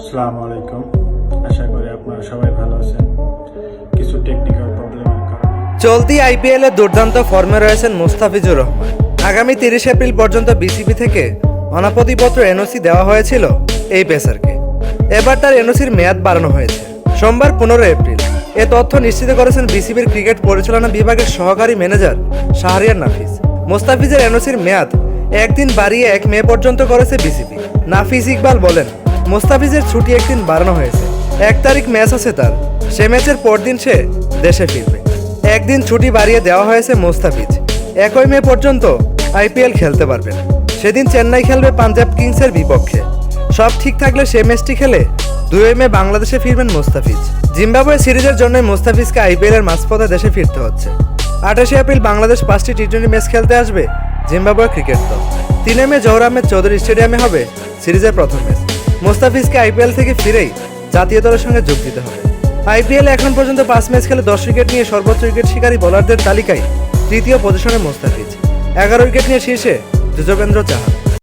আসসালামু আলাইকুম আশা করি আপনারা সবাই ভালো আছেন। কিছু টেকনিক্যাল চলতি আইপিএল এ দুর্দান্ত ফর্মে রয়েছেন মুস্তাফিজুর রহমান। আগামী তিরিশ এপ্রিল পর্যন্ত বিসিবি থেকে অনাপতিপত্র এনওসি দেওয়া হয়েছিল এই পেসারকে। এবার তার এনওসির মেয়াদ বাড়ানো হয়েছে। সোমবার পনেরো এপ্রিল এ তথ্য নিশ্চিত করেছেন বিসিবির ক্রিকেট পরিচালনা বিভাগের সহকারী ম্যানেজার শাহরিয়ার নাফিস। মুস্তাফিজের এনওসির মেয়াদ একদিন বাড়িয়ে এক মে পর্যন্ত করেছে বিসিবি নাফিস ইকবাল বলেন মুস্তাফিজের ছুটি একদিন বাড়ানো হয়েছে। এক তারিখ ম্যাচ আছে তার। সে ম্যাচের পরদিন সে দেশে ফিরবে। একদিন ছুটি বাড়িয়ে দেওয়া হয়েছে মোস্তাফিজ। একই মে পর্যন্ত আইপিএল খেলতে পারবেন সেদিন চেন্নাই খেলবে পাঞ্জাব কিংসের বিপক্ষে। সব ঠিক থাকলে সে ম্যাচটি খেলে দুই মে বাংলাদেশে ফিরবেন মোস্তাফিজ। জিম্বাবুয়ে সিরিজের জন্য মোস্তাফিজকে আইপিএল এর মাঝপথে দেশে ফিরতে হচ্ছে। আঠাশে এপ্রিল বাংলাদেশ পাঁচটি টি টোয়েন্টি ম্যাচ খেলতে আসবে জিম্বাবুয়ে ক্রিকেট দল। তিনে মে জহর আহমেদ চৌধুরী স্টেডিয়ামে হবে সিরিজের প্রথম ম্যাচ। মোস্তাফিজকে আইপিএল থেকে ফিরেই জাতীয় দলের সঙ্গে যোগ দিতে হবে। আইপিএল এখন পর্যন্ত পাঁচ ম্যাচ খেলে দশ উইকেট নিয়ে সর্বোচ্চ উইকেট শিকারী বোলারদের তালিকায় তৃতীয় পজিশনে মোস্তাফিজ। এগারো উইকেট নিয়ে শীর্ষে যুজবেন্দ্র চাহাল